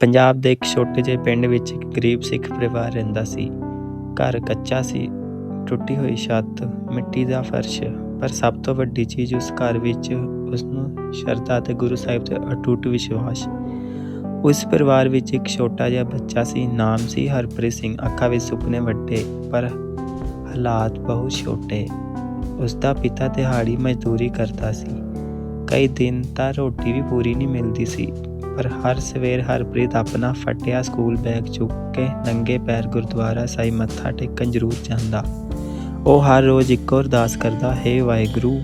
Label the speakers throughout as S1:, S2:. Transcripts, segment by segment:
S1: ਪੰਜਾਬ ਦੇ ਇੱਕ ਛੋਟੇ ਜਿਹੇ ਪਿੰਡ ਵਿੱਚ ਇੱਕ ਗਰੀਬ ਸਿੱਖ ਪਰਿਵਾਰ ਰਹਿੰਦਾ ਸੀ। ਘਰ ਕੱਚਾ ਸੀ, ਟੁੱਟੀ ਹੋਈ ਛੱਤ, ਮਿੱਟੀ ਦਾ ਫਰਸ਼, ਪਰ ਸਭ ਤੋਂ ਵੱਡੀ ਚੀਜ਼ ਉਸ ਘਰ ਵਿੱਚ ਉਸ ਨੂੰ ਸ਼ਰਧਾ ਤੇ ਗੁਰੂ ਸਾਹਿਬ ਤੇ ਅਟੁੱਟ ਵਿਸ਼ਵਾਸ। ਉਸ ਪਰਿਵਾਰ ਵਿੱਚ ਇੱਕ ਛੋਟਾ ਜਿਹਾ ਬੱਚਾ ਸੀ, ਨਾਮ ਸੀ ਹਰਪ੍ਰੀਤ ਸਿੰਘ। ਅੱਖਾਂ ਵਿੱਚ ਸੁਪਨੇ ਵੱਡੇ, ਪਰ ਹਾਲਾਤ ਬਹੁਤ ਛੋਟੇ। ਉਸ ਦਾ ਪਿਤਾ ਦਿਹਾੜੀ ਮਜ਼ਦੂਰੀ ਕਰਦਾ ਸੀ। ਕਈ ਦਿਨ ਤਾਂ ਰੋਟੀ ਵੀ ਪੂਰੀ ਨਹੀਂ ਮਿਲਦੀ ਸੀ, ਪਰ ਹਰ ਸਵੇਰ ਹਰਪ੍ਰੀਤ ਆਪਣਾ ਫਟਿਆ ਸਕੂਲ ਬੈਗ ਚੁੱਕ ਕੇ ਨੰਗੇ ਪੈਰ ਗੁਰਦੁਆਰਾ ਸਾਹਿਬ ਮੱਥਾ ਟੇਕਣ ਜ਼ਰੂਰ ਜਾਂਦਾ। ਉਹ ਹਰ ਰੋਜ਼ ਇੱਕੋ ਅਰਦਾਸ ਕਰਦਾ, ਹੈ ਵਾਹਿਗੁਰੂ,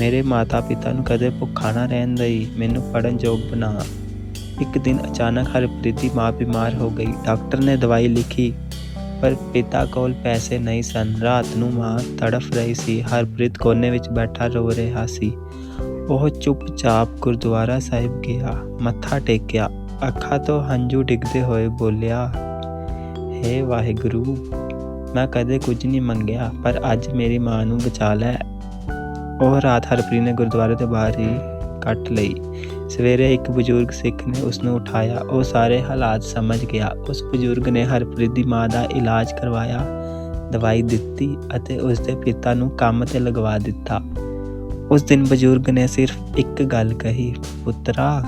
S1: ਮੇਰੇ ਮਾਤਾ ਪਿਤਾ ਨੂੰ ਕਦੇ ਭੁੱਖਾ ਨਾ ਰਹਿਣ ਦੇਈ, ਮੈਨੂੰ ਪੜਨ ਯੋਗ ਬਣਾ। ਇੱਕ ਦਿਨ ਅਚਾਨਕ ਹਰਪ੍ਰੀਤ ਦੀ ਮਾਂ ਬਿਮਾਰ ਹੋ ਗਈ। ਡਾਕਟਰ ਨੇ ਦਵਾਈ ਲਿਖੀ, ਪਰ ਪਿਤਾ ਕੋਲ ਪੈਸੇ ਨਹੀਂ ਸਨ। ਰਾਤ ਨੂੰ ਮਾਂ ਤੜਫ ਰਹੀ ਸੀ। ਹਰਪ੍ਰੀਤ ਕੋਨੇ ਵਿੱਚ ਬੈਠਾ ਰੋ ਰਿਹਾ ਸੀ। ਉਹ ਚੁੱਪਚਾਪ ਗੁਰਦੁਆਰਾ ਸਾਹਿਬ ਗਿਆ। ਮੱਥਾ ਟੇਕਿਆ। ਅੱਖਾਂ ਤੋਂ ਹੰਝੂ ਡਿੱਗਦੇ ਹੋਏ ਬੋਲਿਆ, ਹੇ ਵਾਹਿਗੁਰੂ, ਮੈਂ ਕਦੇ ਕੁਝ ਨਹੀਂ ਮੰਗਿਆ, ਪਰ ਅੱਜ ਮੇਰੀ ਮਾਂ ਨੂੰ ਬਚਾ ਲੈ। ਉਹ ਰਾਤ ਹਰਪ੍ਰੀਤ ਨੇ ਗੁਰਦੁਆਰੇ ਦੇ ਬਾਹਰ ਹੀ ਕੱਟ ਲਈ। ਸਵੇਰੇ ਇੱਕ ਬਜ਼ੁਰਗ ਸਿੱਖ ਨੇ ਉਸ ਨੂੰ ਉਠਾਇਆ। ਉਹ ਸਾਰੇ ਹਾਲਾਤ ਸਮਝ ਗਿਆ। ਉਸ ਬਜ਼ੁਰਗ ਨੇ ਹਰਪ੍ਰੀਤ ਦੀ ਮਾਂ ਦਾ ਇਲਾਜ ਕਰਵਾਇਆ, ਦਵਾਈ ਦਿੱਤੀ ਅਤੇ ਉਸ ਦੇ ਪਿਤਾ ਨੂੰ ਕੰਮ ਤੇ ਲਗਵਾ ਦਿੱਤਾ। ਉਸ ਦਿਨ ਬਜ਼ੁਰਗ ਨੇ ਸਿਰਫ ਇੱਕ ਗੱਲ ਕਹੀ, ਪੁੱਤਰਾ,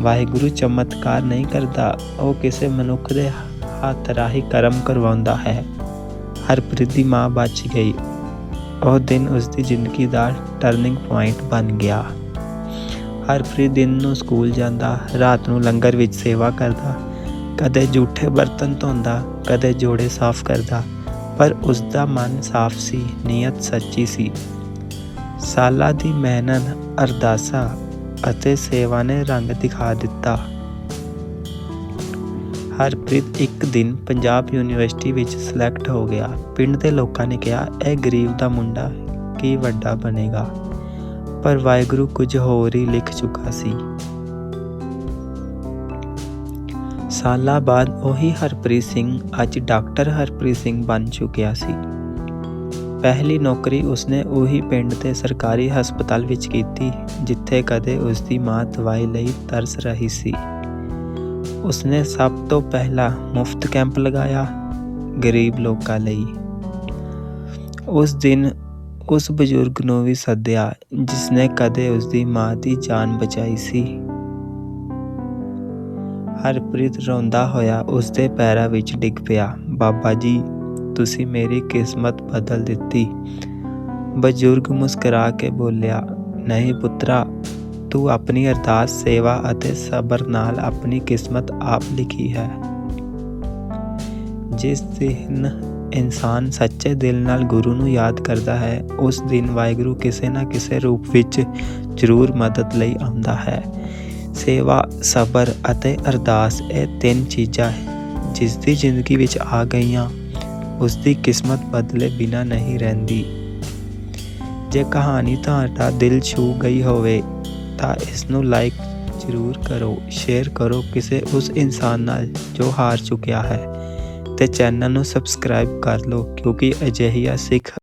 S1: ਵਾਹਿਗੁਰੂ ਚਮਤਕਾਰ ਨਹੀਂ ਕਰਦਾ। ਉਹ ਕਿਸੇ ਮਨੁੱਖ ਦੇ ਹੱਥ ਰਾਹੀਂ ਕਰਮ ਕਰਵਾਉਂਦਾ ਹੈ। ਹਰਪ੍ਰੀਤ ਦੀ ਮਾਂ ਬਚ ਗਈ। ਉਹ ਦਿਨ ਉਸ ਦੀ ਜ਼ਿੰਦਗੀ ਦਾ ਟਰਨਿੰਗ ਪੁਆਇੰਟ ਬਣ ਗਿਆ। ਹਰਪ੍ਰੀਤ ਦਿਨ ਨੂੰ ਸਕੂਲ ਜਾਂਦਾ, ਰਾਤ ਨੂੰ ਲੰਗਰ ਵਿੱਚ ਸੇਵਾ ਕਰਦਾ। ਕਦੇ ਝੂਠੇ ਬਰਤਨ ਧੋਂਦਾ, ਕਦੇ ਜੋੜੇ ਸਾਫ਼ ਕਰਦਾ, ਪਰ ਉਸ ਦਾ ਮਨ ਸਾਫ਼ ਸੀ, ਨੀਅਤ ਸੱਚੀ ਸੀ। ਸਾਲਾਂ ਦੀ ਮਿਹਨਤ, ਅਰਦਾਸਾਂ ਅਤੇ ਸੇਵਾ ਨੇ ਰੰਗ ਦਿਖਾ ਦਿੱਤਾ। ਹਰਪ੍ਰੀਤ ਇੱਕ ਦਿਨ ਪੰਜਾਬ ਯੂਨੀਵਰਸਿਟੀ ਵਿੱਚ ਸਿਲੈਕਟ ਹੋ ਗਿਆ। ਪਿੰਡ ਦੇ ਲੋਕਾਂ ਨੇ ਕਿਹਾ, ਇਹ ਗਰੀਬ ਦਾ ਮੁੰਡਾ ਕੀ ਵੱਡਾ ਬਣੇਗਾ? ਪਰ ਵਾਹਿਗੁਰੂ ਕੁਝ ਹੋਰ ਹੀ ਲਿਖ ਚੁੱਕਾ ਸੀ। ਸਾਲਾਂ ਬਾਅਦ ਉਹੀ ਹਰਪ੍ਰੀਤ ਸਿੰਘ ਅੱਜ ਡਾਕਟਰ ਹਰਪ੍ਰੀਤ ਸਿੰਘ ਬਣ ਚੁੱਕਿਆ ਸੀ। ਪਹਿਲੀ ਨੌਕਰੀ ਉਸਨੇ ਉਹੀ ਪਿੰਡ ਦੇ ਸਰਕਾਰੀ ਹਸਪਤਾਲ ਵਿੱਚ ਕੀਤੀ, ਜਿੱਥੇ ਕਦੇ ਉਸਦੀ ਮਾਂ ਦਵਾਈ ਲਈ ਤਰਸ ਰਹੀ ਸੀ। ਉਸਨੇ ਸਭ ਤੋਂ ਪਹਿਲਾਂ ਮੁਫਤ ਕੈਂਪ ਲਗਾਇਆ ਗਰੀਬ ਲੋਕਾਂ ਲਈ। ਉਸ ਦਿਨ ਉਸ ਬਜ਼ੁਰਗ ਨੂੰ ਵੀ ਸੱਦਿਆ, ਜਿਸਨੇ ਕਦੇ ਉਸਦੀ ਮਾਂ ਦੀ ਜਾਨ ਬਚਾਈ ਸੀ। ਹਰਪ੍ਰੀਤ ਰੋਂਦਾ ਹੋਇਆ ਉਸਦੇ ਪੈਰਾਂ ਵਿੱਚ ਡਿੱਗ ਪਿਆ। ਬਾਬਾ ਜੀ ਤੁਸੀਂ ਮੇਰੀ ਕਿਸਮਤ ਬਦਲ ਦਿੱਤੀ। ਬਜ਼ੁਰਗ ਮੁਸਕਰਾ ਕੇ ਬੋਲਿਆ, ਨਹੀਂ ਪੁੱਤਰਾ, ਤੂੰ ਆਪਣੀ ਅਰਦਾਸ, ਸੇਵਾ ਅਤੇ ਸਬਰ ਨਾਲ ਆਪਣੀ ਕਿਸਮਤ ਆਪ ਲਿਖੀ ਹੈ। ਜਿਸ ਦਿਨ ਇਨਸਾਨ ਸੱਚੇ ਦਿਲ ਨਾਲ ਗੁਰੂ ਨੂੰ ਯਾਦ ਕਰਦਾ ਹੈ, ਉਸ ਦਿਨ ਵਾਹਿਗੁਰੂ ਕਿਸੇ ਨਾ ਕਿਸੇ ਰੂਪ ਵਿੱਚ ਜ਼ਰੂਰ ਮਦਦ ਲਈ ਆਉਂਦਾ ਹੈ। ਸੇਵਾ, ਸਬਰ ਅਤੇ ਅਰਦਾਸ ਇਹ ਤਿੰਨ ਚੀਜ਼ਾਂ ਜਿਸ ਦੀ ਜ਼ਿੰਦਗੀ ਵਿੱਚ ਆ ਗਈਆਂ। ਉਸ ਦੀ ਕਿਸਮਤ ਬਦਲੇ ਬਿਨਾ ਨਹੀਂ ਰਹਿੰਦੀ। ਜੇ ਕਹਾਣੀ ਤੁਹਾਡਾ ਦਿਲ ਛੂ ਗਈ ਹੋਵੇ, ਤਾਂ ਇਸ ਨੂੰ ਲਾਈਕ ਜ਼ਰੂਰ ਕਰੋ ਸ਼ੇਅਰ ਕਰੋ ਕਿਸੇ ਉਸ ਇਨਸਾਨ ਨਾਲ ਜੋ ਹਾਰ ਚੁੱਕਿਆ ਹੈ ਤੇ ਚੈਨਲ ਨੂੰ ਸਬਸਕ੍ਰਾਈਬ ਕਰ ਲਓ, ਕਿਉਂਕਿ ਅਜਿਹੀਆਂ ਸਿੱਖ